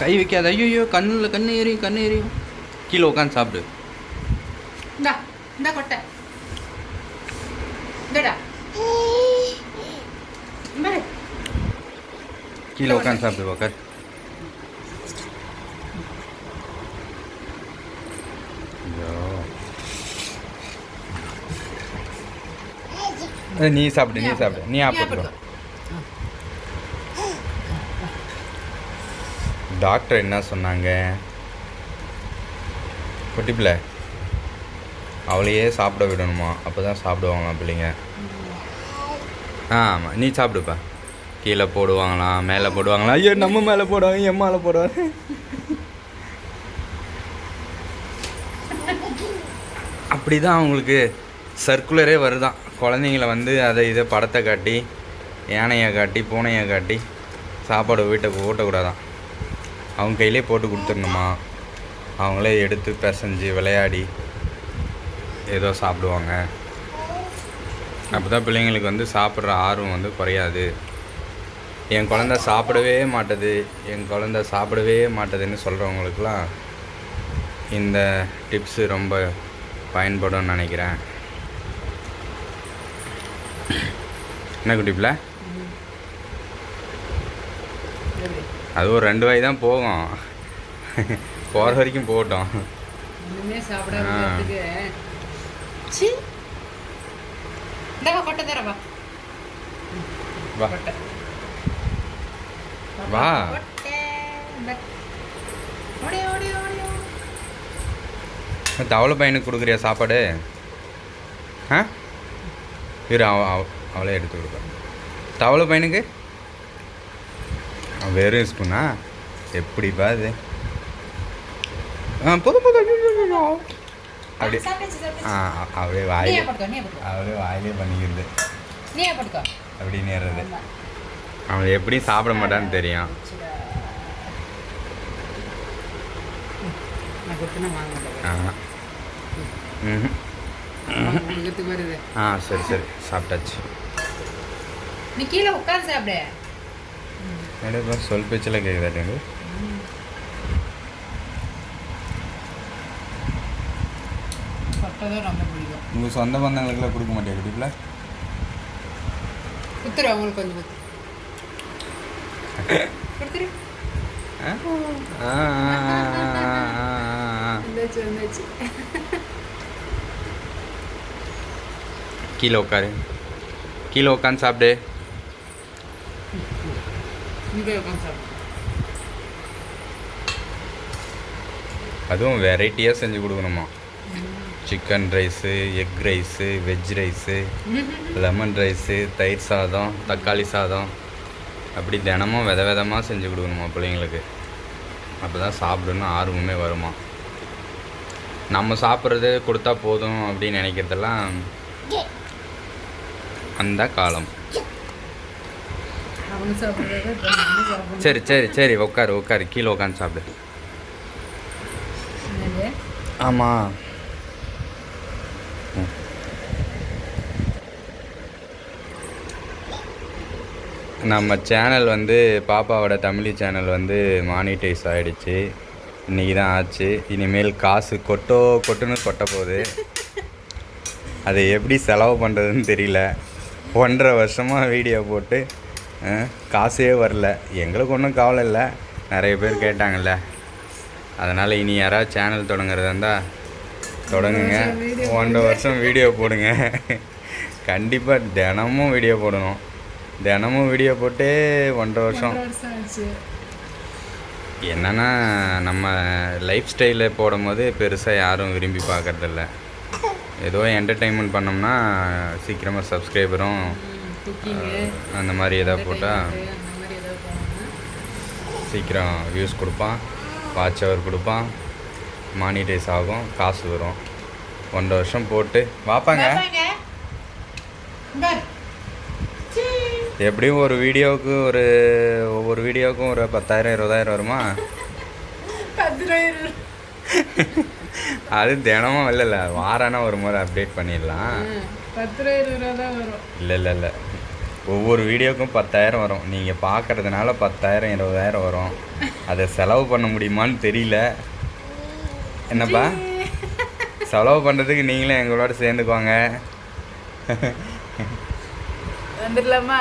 கை வைக்காத. ஐயோ கண்ணில் கண்ணு எரியும் கண்ணு எரியும். கீழே உட்காந்து சாப்பிடு. இந்தா இந்தா கொட்டை. இந்தடா. கீழே உட்காந்து சாப்பிடு உக்கார். நீ சாப்பிடு நீ சாப்பிடு. நீ ஆப்பிட்டு டாக்டர் என்ன சொன்னாங்க? குட்டிப்பிள்ள அவளையே சாப்பிட விடணுமா? அப்போ தான் சாப்பிடுவாங்களாம் பிள்ளைங்க. ஆ ஆமாம் நீ சாப்பிடுப்பா. கீழே போடுவாங்களாம் மேலே போடுவாங்களாம். ஐயோ நம்ம மேலே போடுவாங்க என் மேலே போடுவாங்க. அப்படி தான் அவங்களுக்கு சர்க்குலரே வருதான். குழந்தைங்கள வந்து அதை இதை படத்தை காட்டி யானையை காட்டி பூனையை காட்டி சாப்பாடு வீட்டுக்கு ஊட்டக்கூடாதான் அவங்க கையிலே போட்டு கொடுத்துடணுமா? அவங்களே எடுத்து பிசைஞ்சு விளையாடி ஏதோ சாப்பிடுவாங்க. அப்போ தான் பிள்ளைங்களுக்கு வந்து சாப்பிட்ற ஆர்வம் வந்து குறையாது. என் குழந்த சாப்பிடவே மாட்டுது என் குழந்த சாப்பிடவே மாட்டுதுன்னு சொல்கிறவங்களுக்குலாம் இந்த டிப்ஸு ரொம்ப பயன்படும்னு நினைக்கிறேன். என்ன குட்டிப்பில் அது ஒரு ரெண்டு வாய் தான் போகும். போகிற வரைக்கும் போகட்டும் ஒண்ணுமே சாப்பிடாம கொட்டை தரவா. வா. வா. தவளை பையனுக்கு கொடுக்குறியா சாப்பாடு? ஆ? இரு அவ அவ- அவளே எடுத்து கொடுப்பேன் தவளை பையனுக்கு? வெறும் ஸ்பூனா எப்படிப்பா இது? ஆ போதும் போதும். அப்படி. ஆ அப்படியே வாயிலே. அவளே வாயிலே பண்ணிக்கிறது. அப்படி நேர்றது. அவன் எப்படியும் சாப்பிட மாட்டான்னு தெரியும். ஆ சரி சரி. சாப்பிட்டாச்சு. நீ கீழே உட்காந்து சாப்பிடு. என்னப்பா சொல் பேச்சில் கேட்குதாட்டேங்க கொட்டை தான் ரொம்ப பிடிக்கும். உங்கள் சொந்த பந்தங்களுக்குலாம் கொடுக்க மாட்டேன் குட்டிப்பில் குத்துரு அவங்களுக்கு கொஞ்சம் குத்து. கொடுத்துரு. வந்துச்சு வந்துச்சு. கீழே உட்காரு. கீழே உட்காந்து சாப்பிடு. இங்கே உட்காந்து அதுவும் வெரைட்டியாக செஞ்சு கொடுக்கணுமா? Chicken rice egg rice veg rice lemon rice தயிர் சாதம் தக்காளி சாதம். அப்படி தினமும் வித விதமாக செஞ்சு கொடுக்கணுமா பிள்ளைங்களுக்கு? அப்போ தான் சாப்பிடணும் ஆர்வமே வருமா? நம்ம சாப்பிட்றது கொடுத்தா போதும் அப்படின்னு நினைக்கிறதெல்லாம் அந்த காலம் அவங்க சாப்பிட்றத இப்போ நம்ம சாப்பிடணும் சரி சரி சரி உட்காரு உட்காரு. கீழே உட்காந்து சாப்பிடு? ஆமாம் நம்ம சேனல் வந்து பாப்பாவோட தமிழ் சேனல் வந்து மானிட்டைஸ் ஆகிடுச்சு இன்றைக்கி தான் ஆச்சு. இனிமேல் காசு கொட்டோ கொட்டுன்னு கொட்ட போகுது. அதை எப்படி செலவு பண்ணுறதுன்னு தெரியல. ஒன்றரை வருஷமாக வீடியோ போட்டு காசே வரல. எங்களுக்கு ஒன்றும் கவலை இல்லை. நிறைய பேர் கேட்டாங்கல்ல. அதனால் இனி யாராவது சேனல் தொடங்குறதா இருந்தால் தொடங்குங்க. ஒன்றரை வருஷம் வீடியோ போடுங்க. கண்டிப்பாக தினமும் வீடியோ போடணும். தினமும் வீடியோ போட்டே ஒன்றரை வருஷம். என்னன்னா நம்ம லைஃப் ஸ்டைலை போடும்போது பெருசாக யாரும் விரும்பி பார்க்கறதில்ல. ஏதோ என்டர்டெயின்மெண்ட் பண்ணோம்னா சீக்கிரமாக சப்ஸ்கிரைபரும் அந்த மாதிரி எதாவது போட்டால் சீக்கிரம் வியூஸ் கொடுப்பான். வாட்ச் ஹவர் கொடுப்பான். மானிட்டைஸ் ஆகும். காசு வரும். ஒன்றரை வருஷம் போட்டு வாப்பாங்க. எப்படியும் ஒரு வீடியோவுக்கு ஒரு ஒவ்வொரு வீடியோவுக்கும் ஒரு பத்தாயிரம் இருபதாயிரம் வருமா. அது தினமும் இல்லைல்ல. வாரானா ஒரு முறை அப்டேட் பண்ணிடலாம். இல்லை இல்லை இல்லை. ஒவ்வொரு வீடியோக்கும் பத்தாயிரம் வரும். நீங்கள் பார்க்கறதுனால பத்தாயிரம் இருபதாயிரம் வரும். அதை செலவு பண்ண முடியுமான்னு தெரியல. என்னப்பா? செலவு பண்ணுறதுக்கு நீங்களும் எங்களோட சேர்ந்துக்குவாங்க வந்துடலாமா?